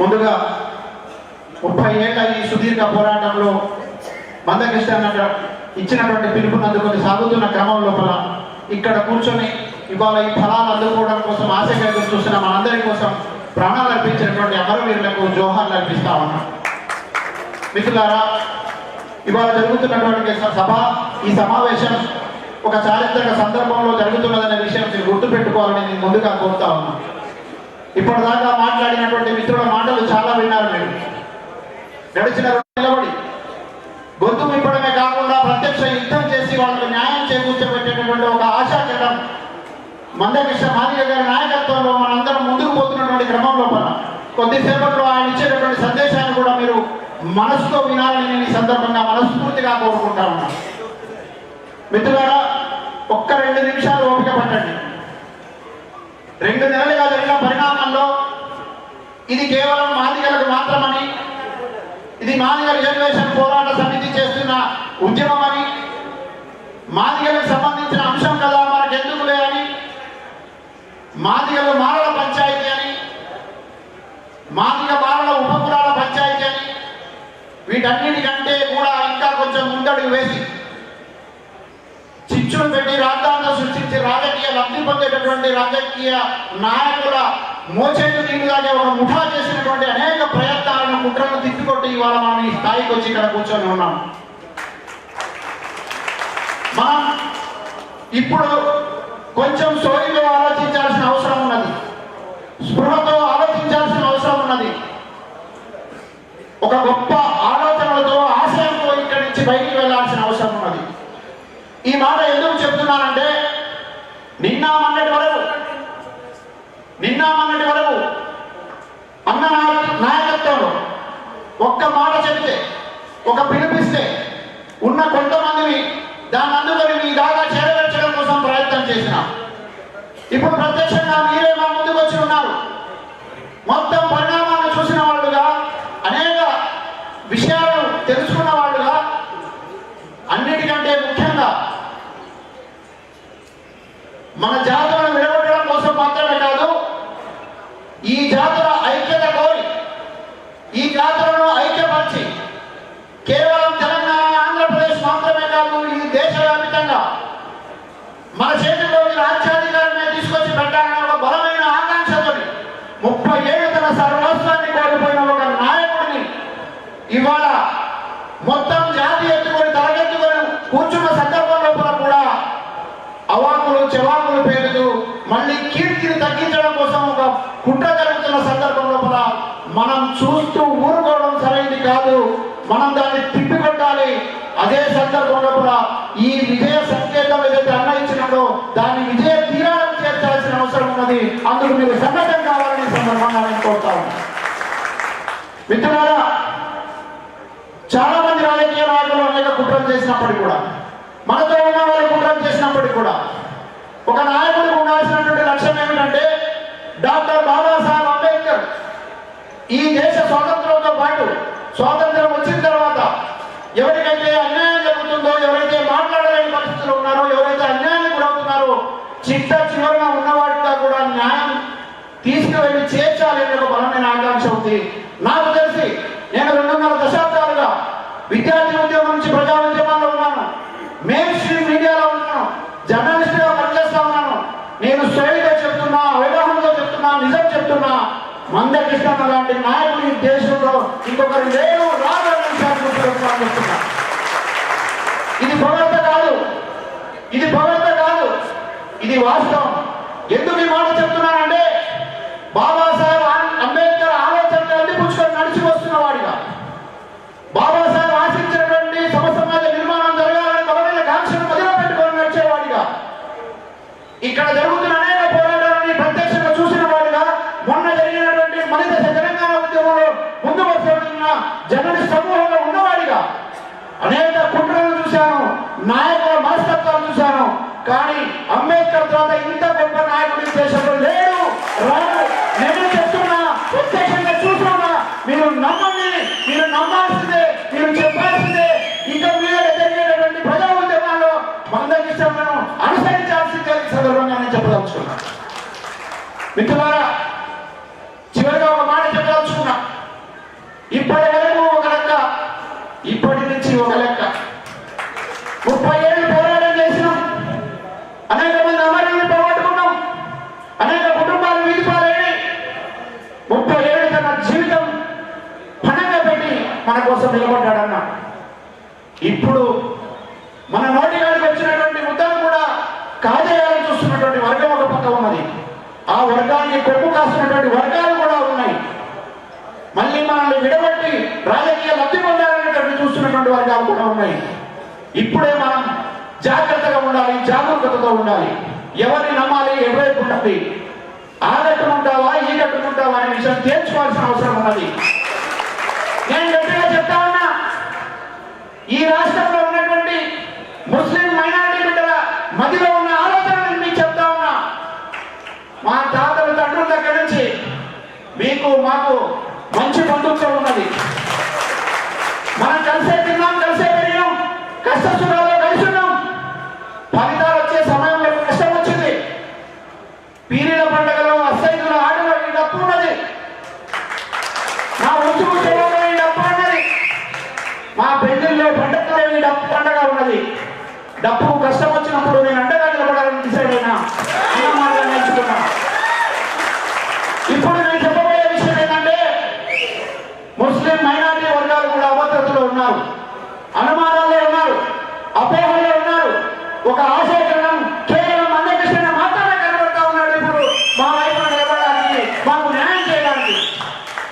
ముందుగా ముప్పై ఏళ్ళ ఈ సుదీర్ఘ పోరాటంలో మందకృష్ణ ఇచ్చినటువంటి పిలుపుని అందుకొని సాగుతున్న క్రమం లోపల ఇక్కడ కూర్చొని ఇవాళ ఈ ఫలాలు అందుకోవడం కోసం ఆశగా ఎదురు చూస్తున్న మనందరి కోసం ప్రాణాలు అర్పించినటువంటి అమరవీరులకు జోహార్లు అర్పిస్తా ఉన్నాం. మిత్రులారా ఇవాళ జరుగుతున్నటువంటి సభ ఈ సమావేశం ఒక చారిత్రక సందర్భంలో జరుగుతున్నదనే విషయం మీరు గుర్తుపెట్టుకోవాలని నేను ముందుగా కోరుతా ఉన్నాను. ఇప్పటిదాకా మాట్లాడినటువంటి మిత్రుల మాటలు చాలా విన్నారు మీరు. గడిచిన నిలబడి. గొంతు విప్పడమే కాకుండా ప్రత్యక్ష యుద్ధం చేసి వాళ్ళకు న్యాయం చేకూర్చబెట్టేటటువంటి ఒక ఆశాచరం మందకృష్ణ మాదిగ గారి నాయకత్వంలో మనందరం ముందుకు పోతున్నటువంటి క్రమంలో లోపల. కొద్దిసేపట్లో ఆయన ఇచ్చేటటువంటి సందేశాన్ని కూడా మీరు మనసుతో వినాలని నేను ఈ సందర్భంగా మనస్ఫూర్తిగా కోరుకుంటా ఉన్నాను. మిత్రులారా ఒక్క రెండు నిమిషాలు ఓపిక పట్టండి. రెండు నెలలుగా జరిగిన పరిణామం ఇది కేవలం మాదిగలకు మాత్రమని ఇది మాదిగ రిజర్వేషన్ పోరాట సమితి చేస్తున్న ఉద్యమం అని మాదిగలకు సంబంధించిన అంశం కదా మనకెందుకులే అని మాదిగలు మారల పంచాయతీ అని మాదిగ మారల ఉపకులాల పంచాయతీ అని వీటన్నిటికంటే కూడా ఇంకా కొంచెం ముందడుగు వేసి చిచ్చులు పెట్టి రాజ్యాంగం సృష్టించి రాజకీయ లబ్ధి పొందేటటువంటి రాజకీయ నాయకుల మోచేటు నీళ్ళలాగే ఒక ముఠా చేసినటువంటి అనేక ప్రయత్నాలను కుట్రలను తిప్పికొట్టి ఇవాళ మనం ఈ స్థాయికి వచ్చి ఇక్కడ కూర్చొని ఉన్నాం. మనం ఇప్పుడు కొంచెం సోయిలో ఆలోచించాల్సిన అవసరం ఉన్నది. స్పృహతో ఆలోచించాల్సిన అవసరం ఉన్నది. ఒక గొప్ప ఆలోచనలతో ఆశయంతో ఇక్కడి నుంచి బయటికి వెళ్ళాల్సిన అవసరం ఉన్నది. ఈ మాట ఎందుకు చెప్తున్నానంటే నిన్న మొన్నటి వరకు నిన్న మొన్నటి వరకు అన్న నాయ- నాయకత్వంలో ఒక్క మాట చెప్తే ఒక పిలిపిస్తే ఉన్న కొంతమందిని దాన్ని అందుకొని మీ దాకా చేరవేర్చడం కోసం ప్రయత్నం చేసిన. ఇప్పుడు ప్రత్యక్షంగా మీరే మా ముందుకు వచ్చి ఉన్నారు. మొత్తం పరిణామాన్ని చూసిన వాళ్ళుగా అనేక విషయాలను తెలుసుకున్న వాళ్ళుగా అన్నిటికంటే ముఖ్యంగా మన జాతర ఇవాళ మొత్తం జాతి ఎత్తుకొని తలగెత్తుకొని కూర్చున్న సందర్భం లోపల కూడా అవాకులు చెవాకులు పేరుతూ మళ్ళీ కీర్తిని తగ్గించడం కోసం ఒక కుట్ర జరుగుతున్న సందర్భం లోపల మనం చూస్తూ ఊరుకోవడం సరైనది కాదు. మనం దాన్ని తిప్పికొట్టాలి. అదే సందర్భం లోపల ఈ విజయ సంకేతం ఏదైతే అన్న దాన్ని విజయ తీరాలను చేర్చాల్సిన అవసరం ఉన్నది. అందుకు మీరు సన్నద్ధం కావాలని సందర్భంగా నేను కోరుతా మిత్రులారా చాలా మంది రాజకీయ నాయకులు అనేక ఉన్నప్పటికీ చేసినప్పటికీ కూడా మనతో ఉన్న వాళ్ళు కుట్రలు చేసినప్పటికీ కూడా ఒక నాయకుడికి ఉండాల్సినటువంటి లక్ష్యం ఏమిటంటే డాక్టర్ బాబాసాహెబ్ అంబేద్కర్. ఈ దేశ స్వాతంత్రంతో పాటు స్వాతంత్రం వచ్చిన తర్వాత ఎవరికైతే అన్యాయం జరుగుతుందో ఎవరైతే మాట్లాడలేని పరిస్థితులు ఉన్నారో ఎవరైతే అన్యాయానికి గురవుతున్నారో చిట్ట చివరన ఉన్నవాటితో కూడా న్యాయం తీసుకువెళ్ళి చేర్చాలి అనే ఒక బలమైన ఆకాంక్ష ఉంది. నాకు తెలిసి నేను రెండున్నర దశాబ్దాలుగా విద్యార్థి ఉద్యోగం నుంచి ప్రజా ఉద్యమాల్లో ఉన్నాను మెయిన్ స్ట్రీమ్ మీడియాలో ఉన్నాను జర్నలిస్ట్గా పనిచేస్తా ఉన్నాను నేను స్టైల్గా చెప్తున్నా అవగాహనతో చెప్తున్నా నిజం చెప్తున్నా మందకృష్ణ లాంటి నాయకులు ఈ దేశంలో ఇంకొకరు లేరు రాదు ఇది పొగడ్త కాదు. ఇది పొగడ్త కాదు. ఇది వాస్తవం. ఎందుకు ఈ మాట చెప్తున్నానంటే కానీ అంబేద్కర్ తర్వాత ఇంత గొప్ప నాయకుడు ఈ దేశంలో లేడు. రాడు నేను చెప్తున్నా ప్రత్యక్షంగా చూస్తున్నా. మీరు నమ్మండి మీరు నమ్మాల్సిందే మీరు చెప్పాల్సిందే. ఇంకా మీద జరిగేటటువంటి ప్రజా ఉద్యమాల్లో మందకిష్టలను అనుసరించాల్సిందే సందర్భంగా నేను చెప్పదలుచుకున్నా. మిత్రులారా చివరిగా ఒక మాట చెప్పదలుచుకున్నా. మన కోసం నిలబడ్డాడన్న. ఇప్పుడు మన నోటి గారికి వచ్చినటువంటి ముద్దను కూడా కాజేయాలని చూస్తున్నటువంటి వర్గం ఒక పక్క ఉన్నది. ఆ వర్గాన్ని కొమ్ము కాస్తున్నటువంటి వర్గాలు కూడా ఉన్నాయి. మళ్ళీ మనల్ని విడబట్టి రాజకీయ లబ్ధి పొందాలనేటువంటి చూస్తున్నటువంటి వర్గాలు కూడా ఉన్నాయి. ఇప్పుడే మనం జాగ్రత్తగా ఉండాలి జాగరూకతతో ఉండాలి. ఎవరిని నమ్మాలి ఎటువైపు ఉండాలి? ఆ గట్టున ఉంటావా ఈ గట్టున ఉంటావా అనే విషయం తేల్చుకోవాల్సిన అవసరం ఉన్నది నేను గట్టిగా చెప్తా ఉన్నా ఈ రాష్ట్రంలో ఉన్నటువంటి ముస్లిం మైనారిటీ బిడ్డల మదిలో ఉన్న ఆలోచనలను మీకు చెప్తా ఉన్నా. మా తాతల తండ్రుల దగ్గర నుంచి మీకు మాకు మంచి బంధుత్వం ఉన్నది. మనం కలిసే తిన్నాం కలిసే పెరిగాం. కష్ట చూడాలి అది డబ్బు కష్టం వచ్చినప్పుడు నేను అండగా నిలబడాలని డిసైడ్ అయినా అన్న మార్గాన్ని నేర్చుకున్నా ఇప్పుడు నేను చెప్పబోయే విషయం ఏంటంటే ముస్లిం మైనారిటీ వర్గాలు కూడా అభద్రతలో ఉన్నారు అనుమానాల్లో ఉన్నారు అపోహల్లో ఉన్నారు ఒక ఆశయకరణం కేవలం అన్నకృష్ణ మాత్రమే కనబడతా ఉన్నాడు ఇప్పుడు మా వైపు నిలబడడానికి మాకు న్యాయం చేయడానికి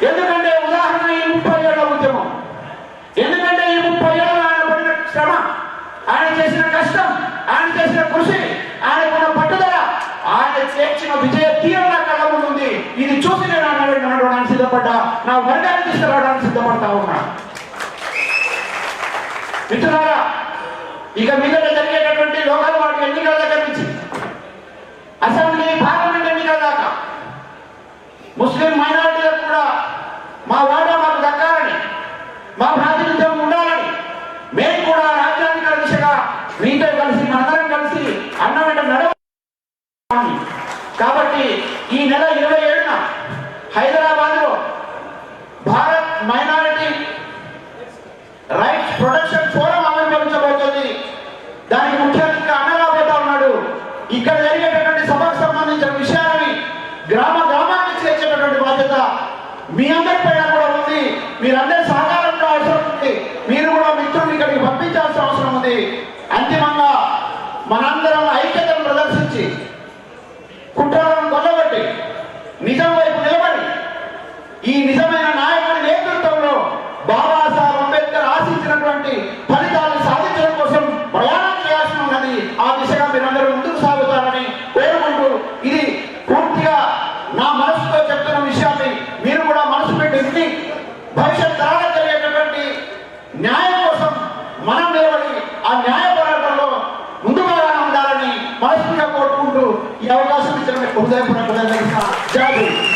ఎందుకంటే ఉదాహరణ ఈ ముప్పై ఏళ్ళ ఉద్యమం ఎందుకంటే ఈ ముప్పై ఏళ్ళు ఆయన పడిన శ్రమ ఆయన చేసిన కష్టం ఆయన చేసిన కృషి ఆయనకున్న పట్టుదల ఆయన చేర్చిన విజయ తీరం నా కళ్ళ ముందు ఉంది ఇది చూసి నేను అన్నట్టు నడవడానికి సిద్ధపడ్డా? నా వర్గాన్ని తీసుకురావడానికి సిద్ధపడతా ఉన్నా. మిత్రులారా ఇక మీద జరిగేటటువంటి లోకల్ వాటి ఎన్నికల దగ్గర నుంచి అసెంబ్లీ పార్లమెంట్ ఎన్నికల దాకా ముస్లిం మైనారిటీలకు కూడా మా వాటా మాకు దక్కాలని మా ప్రాతినిధ్యం ఉండాలని మేము కూడా రాజ్యాంగ దిశగా మీతో కలిసి మనందరం కలిసి అన్న వెంట నడవాలి కాబట్టి ఈ నెల ఇరవై ఏడున హైదరాబాద్లో Bharat minority rights protection forum ఆవిర్భవించబోతుంది. దానికి ముఖ్య అతిథిగా అన్న రాబోతా ఉన్నాడు. ఇక్కడ జరిగేటటువంటి సభకు సంబంధించిన విషయాలని గ్రామ గ్రామానికి చేర్చేటటువంటి బాధ్యత మీ అందరి పైన కూడా ఉంది. మీరందరి సహకారం కూడా అవసరం ఉంది. మీరు కూడా నిజం వైపు నిలబడి. ఈ నిజమైన నాయకుడి నేతృత్వంలో బాబాసాహెబ్ అంబేద్కర్ ఆశించినటువంటి ఫలితాలను సాధించడం కోసం ప్రయాణం చేయాల్సి ఉన్నది. ఆ దిశగా మీరందరూ ముందుకు సాగుతారని కోరుకుంటూ ఇది పూర్తిగా నా మనసుతో చెప్తున్న విషయాన్ని మీరు కూడా మనసు పెట్టి విని భవిష్యత్ తరాలకు జరిగేటటువంటి న్యాయం కోసం మనం నిలబడి ఆ న్యాయ పోరాటంలో ముందుగా ఉండాలని మనస్ఫూర్తిగా కోరుకుంటూ ఈ అవకాశం Uzoefu unakwenda sana.